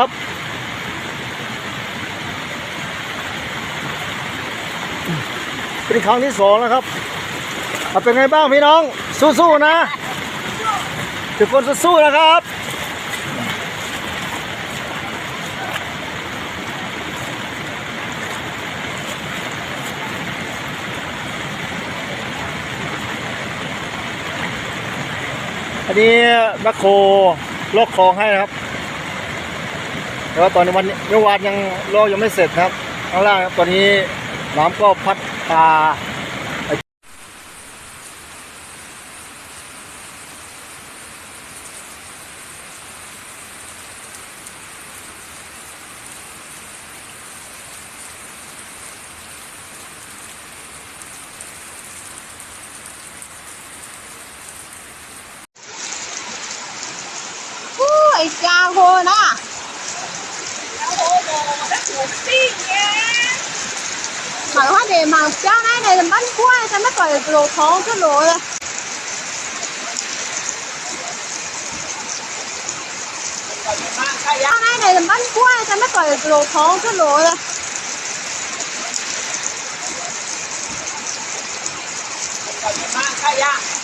ครับ เป็นครั้งที่สองแล้วครับเอาเป็นไงบ้างพี่น้อง สู้ๆนะทุกคนสู้ๆนะครับอันนี้แมคโครลอกคลองให้นะครับ แต่ว่าตอนนี้วันนี้เมื่อวานยังลอกยังไม่เสร็จครับข้างล่างครับตอนนี้น้ำก็พัดพา Ui, cha cô đó à? mà nó để mà cháu này này là bắn quá, sao nó còn lộ khó cái lộ rồi cháu này này là bắn quá, sao nó còn lộ khó cái lộ rồi Hãy subscribe cho kênh Ghiền Mì Gõ Để không bỏ lỡ những video hấp dẫn